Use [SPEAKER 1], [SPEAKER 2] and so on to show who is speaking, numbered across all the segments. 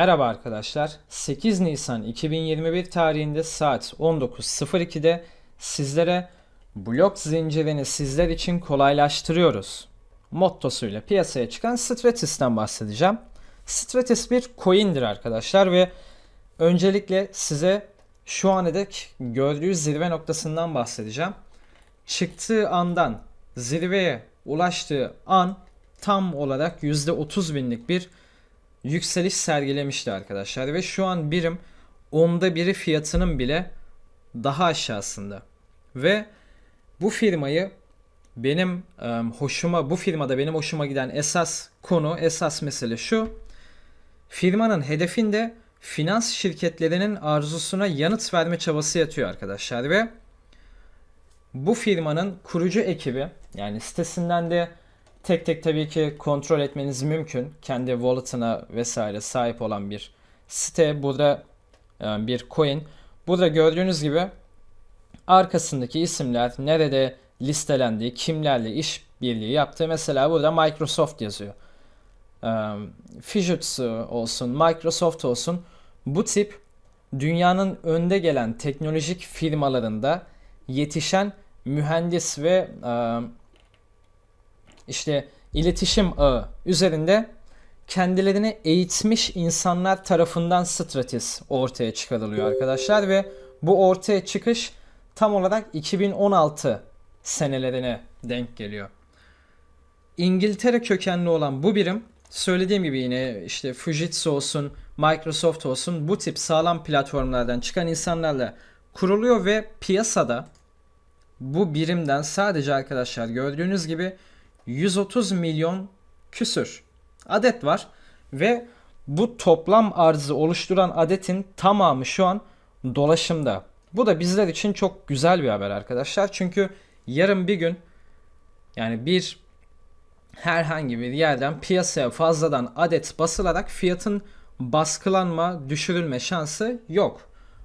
[SPEAKER 1] Merhaba arkadaşlar. 8 Nisan 2021 tarihinde saat 19.02'de sizlere blok zincirini sizler için kolaylaştırıyoruz. Mottosuyla piyasaya çıkan Stratis'ten bahsedeceğim. Stratis bir coin'dir arkadaşlar ve öncelikle size şu ana dek gördüğü zirve noktasından bahsedeceğim. Çıktığı andan zirveye ulaştığı an tam olarak %30 binlik bir yükseliş sergilemişti arkadaşlar ve şu an birim onda biri fiyatının bile daha aşağısında. Ve bu firmayı benim e, hoşuma bu firmada benim hoşuma giden esas konu esas mesele şu. Firmanın hedefinde finans şirketlerinin arzusuna yanıt verme çabası yatıyor arkadaşlar ve bu firmanın kurucu ekibi yani sitesinden de tek tek tabii ki kontrol etmeniz mümkün. Kendi wallet'ına vesaire sahip olan bir site. Burada e, bir coin. Burada gördüğünüz gibi arkasındaki isimler nerede listelendiği, kimlerle iş birliği yaptığı mesela burada Microsoft yazıyor. E, Fujitsu olsun, Microsoft olsun bu tip dünyanın önde gelen teknolojik firmalarında yetişen mühendis ve e, işte iletişim ağı üzerinde kendilerini eğitmiş insanlar tarafından Stratis ortaya çıkarılıyor arkadaşlar ve bu ortaya çıkış tam olarak 2016 senelerine denk geliyor. İngiltere kökenli olan bu birim söylediğim gibi yine işte Fujitsu olsun, Microsoft olsun bu tip sağlam platformlardan çıkan insanlarla kuruluyor ve piyasada bu birimden sadece arkadaşlar gördüğünüz gibi 130 milyon küsür adet var ve bu toplam arzı oluşturan adetin tamamı şu an dolaşımda. Bu da bizler için çok güzel bir haber arkadaşlar. Çünkü yarın bir gün yani bir herhangi bir yerden piyasaya fazladan adet basılarak fiyatın baskılanma, düşürülme şansı yok.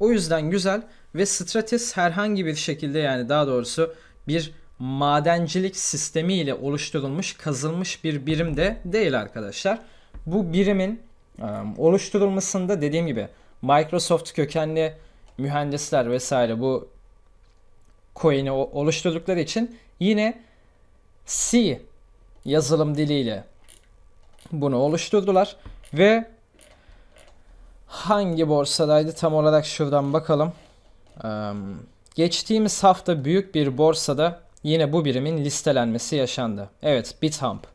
[SPEAKER 1] O yüzden güzel ve Stratis herhangi bir şekilde yani daha doğrusu bir madencilik sistemi ile oluşturulmuş, kazılmış bir birim de değil arkadaşlar. Bu birimin oluşturulmasında dediğim gibi Microsoft kökenli mühendisler vesaire bu coin'i oluşturdukları için yine C yazılım diliyle bunu oluşturdular ve hangi borsadaydı tam olarak şuradan bakalım. Geçtiğimiz hafta büyük bir borsada yine bu birimin listelenmesi yaşandı. Evet BitHump.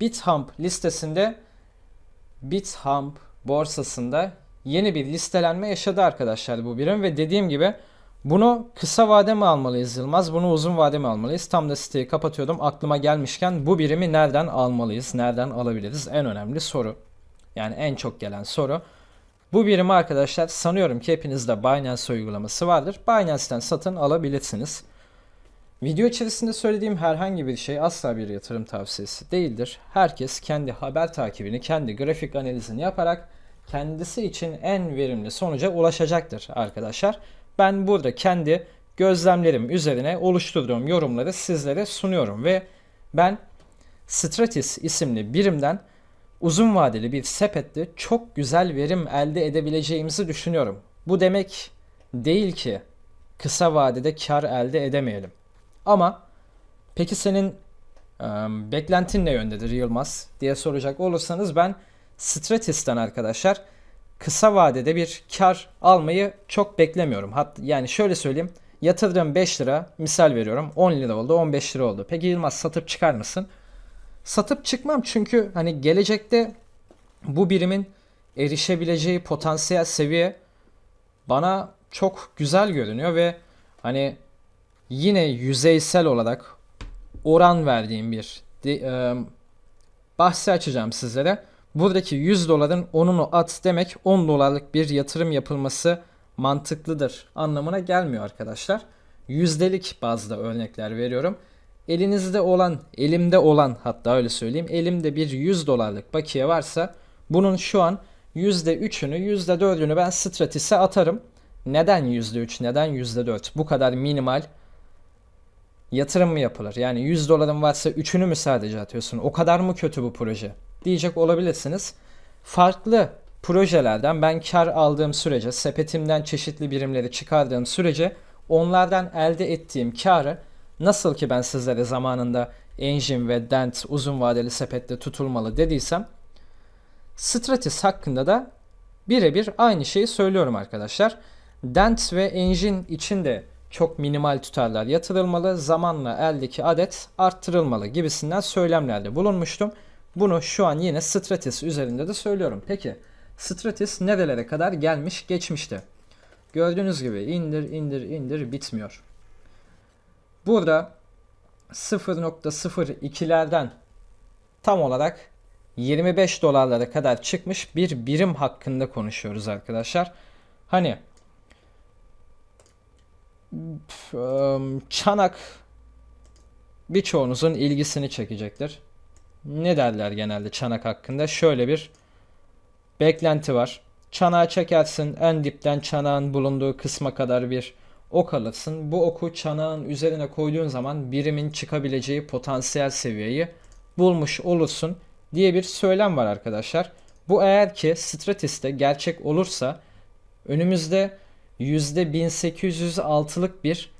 [SPEAKER 1] BitHump listesinde BitHump borsasında yeni bir listelenme yaşadı arkadaşlar bu birim ve dediğim gibi bunu kısa vade mi almalıyız Yılmaz? Bunu uzun vade mi almalıyız? Tam da siteyi kapatıyordum. Aklıma gelmişken bu birimi nereden almalıyız? Nereden alabiliriz? En önemli soru. Yani en çok gelen soru. Bu birimi arkadaşlar sanıyorum ki hepinizde Binance uygulaması vardır. Binance'ten satın alabilirsiniz. Video içerisinde söylediğim herhangi bir şey asla bir yatırım tavsiyesi değildir. Herkes kendi haber takibini, kendi grafik analizini yaparak kendisi için en verimli sonuca ulaşacaktır arkadaşlar. Ben burada kendi gözlemlerim üzerine oluşturduğum yorumları sizlere sunuyorum ve ben Stratis isimli birimden uzun vadeli bir sepette çok güzel verim elde edebileceğimizi düşünüyorum. Bu demek değil ki kısa vadede kar elde edemeyelim. Ama peki senin e, beklentin ne yöndedir Yılmaz diye soracak olursanız ben Stratis'ten arkadaşlar kısa vadede bir kar almayı çok beklemiyorum. Hat yani şöyle söyleyeyim. Yatırdığım 5 lira misal veriyorum 10 lira oldu 15 lira oldu. Peki Yılmaz satıp çıkar mısın? Satıp çıkmam çünkü hani gelecekte bu birimin erişebileceği potansiyel seviye bana çok güzel görünüyor ve hani yine yüzeysel olarak oran verdiğim bir de, e, bahsi açacağım sizlere. Buradaki 100 doların 10'unu at demek 10 dolarlık bir yatırım yapılması mantıklıdır anlamına gelmiyor arkadaşlar. Yüzdelik bazda örnekler veriyorum. Elinizde olan, elimde olan hatta öyle söyleyeyim. Elimde bir 100 dolarlık bakiye varsa bunun şu an %3'ünü, %4'ünü ben Stratis'e atarım. Neden %3, neden %4? Bu kadar minimal yatırım mı yapılır? Yani 100 doların varsa 3'ünü mü sadece atıyorsun? O kadar mı kötü bu proje? Diyecek olabilirsiniz. farklı projelerden ben kar aldığım sürece, sepetimden çeşitli birimleri çıkardığım sürece onlardan elde ettiğim karı nasıl ki ben sizlere zamanında Engine ve Dent uzun vadeli sepette tutulmalı dediysem Stratis hakkında da birebir aynı şeyi söylüyorum arkadaşlar. Dent ve Engine için de çok minimal tutarlar yatırılmalı, zamanla eldeki adet arttırılmalı gibisinden söylemlerde bulunmuştum. Bunu şu an yine Stratis üzerinde de söylüyorum. Peki Stratis nerelere kadar gelmiş geçmişte? Gördüğünüz gibi indir indir indir bitmiyor. Burada 0.02'lerden tam olarak 25 dolarlara kadar çıkmış bir birim hakkında konuşuyoruz arkadaşlar. Hani çanak birçoğunuzun ilgisini çekecektir. Ne derler genelde çanak hakkında? Şöyle bir beklenti var. Çanağı çekersin en dipten çanağın bulunduğu kısma kadar bir ok alırsın. Bu oku çanağın üzerine koyduğun zaman birimin çıkabileceği potansiyel seviyeyi bulmuş olursun diye bir söylem var arkadaşlar. Bu eğer ki Stratis'te gerçek olursa önümüzde %1806'lık bir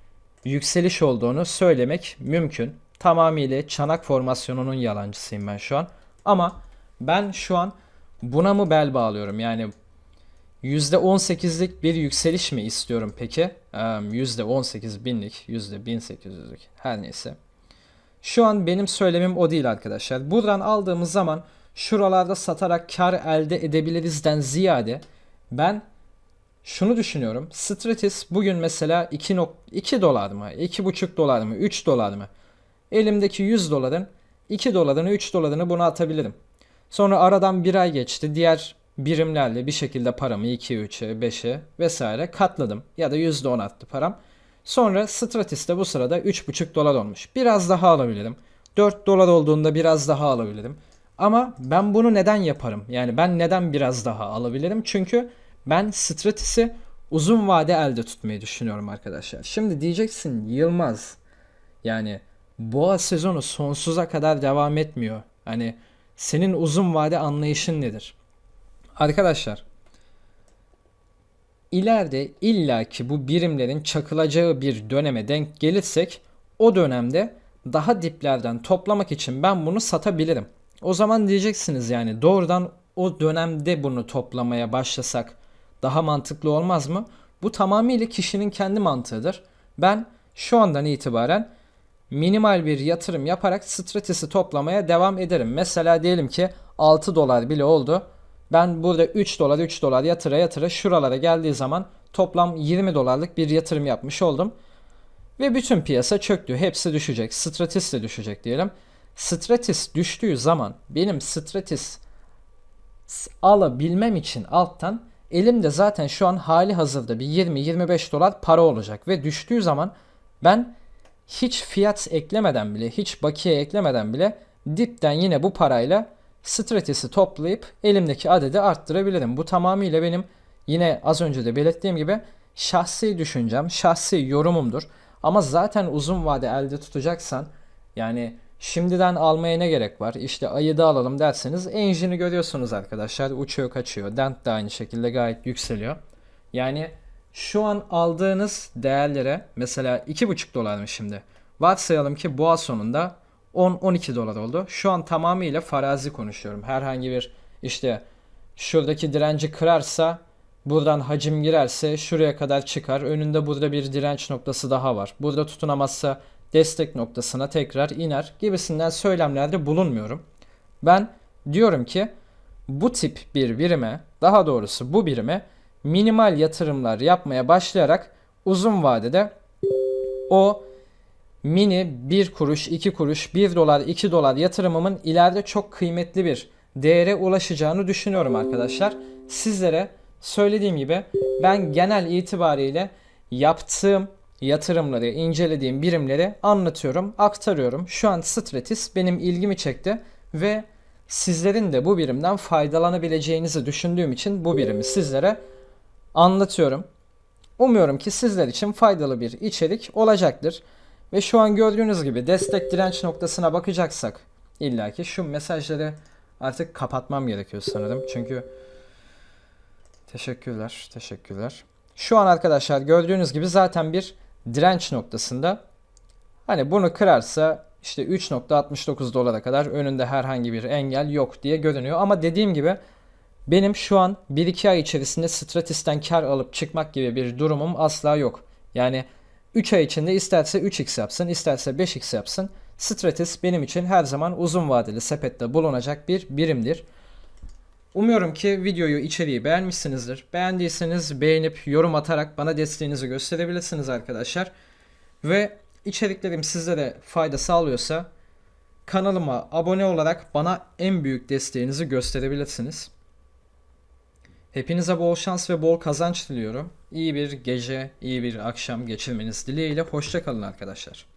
[SPEAKER 1] yükseliş olduğunu söylemek mümkün. Tamamıyla çanak formasyonunun yalancısıyım ben şu an. Ama ben şu an buna mı bel bağlıyorum? Yani %18'lik bir yükseliş mi istiyorum peki? Eee, %18 binlik, %1800'lük her neyse. Şu an benim söylemim o değil arkadaşlar. Buradan aldığımız zaman şuralarda satarak kar elde edebilirizden ziyade ben şunu düşünüyorum. Stratis bugün mesela 2, 2 dolar mı, 2,5 dolar mı, 3 dolar mı? Elimdeki 100 doların 2 dolarını, 3 dolarını buna atabilirim. Sonra aradan bir ay geçti. Diğer birimlerle bir şekilde paramı 2'ye, 3'e, 5'e vesaire katladım. Ya da %10 attı param. Sonra Stratis'te bu sırada 3,5 dolar olmuş. Biraz daha alabilirim. 4 dolar olduğunda biraz daha alabilirim. Ama ben bunu neden yaparım? Yani ben neden biraz daha alabilirim? Çünkü ben Stratis'i uzun vade elde tutmayı düşünüyorum arkadaşlar. Şimdi diyeceksin Yılmaz yani boğa sezonu sonsuza kadar devam etmiyor. Hani senin uzun vade anlayışın nedir? Arkadaşlar ileride illaki bu birimlerin çakılacağı bir döneme denk gelirsek o dönemde daha diplerden toplamak için ben bunu satabilirim. O zaman diyeceksiniz yani doğrudan o dönemde bunu toplamaya başlasak daha mantıklı olmaz mı? Bu tamamıyla kişinin kendi mantığıdır. Ben şu andan itibaren minimal bir yatırım yaparak Stratis'i toplamaya devam ederim. Mesela diyelim ki 6 dolar bile oldu. Ben burada 3 dolar 3 dolar yatıra yatıra şuralara geldiği zaman toplam 20 dolarlık bir yatırım yapmış oldum. Ve bütün piyasa çöktü. Hepsi düşecek. Stratis de düşecek diyelim. Stratis düştüğü zaman benim Stratis alabilmem için alttan elimde zaten şu an hali hazırda bir 20-25 dolar para olacak ve düştüğü zaman ben hiç fiyat eklemeden bile, hiç bakiye eklemeden bile dipten yine bu parayla Stratis'i toplayıp elimdeki adedi arttırabilirim. Bu tamamıyla benim yine az önce de belirttiğim gibi şahsi düşüncem, şahsi yorumumdur. Ama zaten uzun vade elde tutacaksan yani şimdiden almaya ne gerek var? İşte ayı da alalım derseniz engine'i görüyorsunuz arkadaşlar. Uçuyor kaçıyor. Dent de aynı şekilde gayet yükseliyor. Yani şu an aldığınız değerlere mesela 2,5 dolar mı şimdi? Varsayalım ki boğa sonunda 10-12 dolar oldu. Şu an tamamıyla farazi konuşuyorum. Herhangi bir işte şuradaki direnci kırarsa buradan hacim girerse şuraya kadar çıkar. Önünde burada bir direnç noktası daha var. Burada tutunamazsa destek noktasına tekrar iner gibisinden söylemlerde bulunmuyorum. Ben diyorum ki bu tip bir birime daha doğrusu bu birime minimal yatırımlar yapmaya başlayarak uzun vadede o mini 1 kuruş, 2 kuruş, 1 dolar, 2 dolar yatırımımın ileride çok kıymetli bir değere ulaşacağını düşünüyorum arkadaşlar. Sizlere söylediğim gibi ben genel itibariyle yaptığım yatırımları, incelediğim birimleri anlatıyorum, aktarıyorum. Şu an Stratis benim ilgimi çekti ve sizlerin de bu birimden faydalanabileceğinizi düşündüğüm için bu birimi sizlere anlatıyorum. Umuyorum ki sizler için faydalı bir içerik olacaktır. Ve şu an gördüğünüz gibi destek direnç noktasına bakacaksak illaki şu mesajları artık kapatmam gerekiyor sanırım. Çünkü teşekkürler, teşekkürler. Şu an arkadaşlar gördüğünüz gibi zaten bir direnç noktasında. Hani bunu kırarsa işte 3.69 dolara kadar önünde herhangi bir engel yok diye görünüyor. Ama dediğim gibi benim şu an 1-2 ay içerisinde Stratis'ten kar alıp çıkmak gibi bir durumum asla yok. Yani 3 ay içinde isterse 3x yapsın, isterse 5x yapsın. Stratis benim için her zaman uzun vadeli sepette bulunacak bir birimdir. Umuyorum ki videoyu, içeriği beğenmişsinizdir. Beğendiyseniz beğenip yorum atarak bana desteğinizi gösterebilirsiniz arkadaşlar. Ve içeriklerim sizlere fayda sağlıyorsa kanalıma abone olarak bana en büyük desteğinizi gösterebilirsiniz. Hepinize bol şans ve bol kazanç diliyorum. İyi bir gece, iyi bir akşam geçirmeniz dileğiyle. Hoşçakalın arkadaşlar.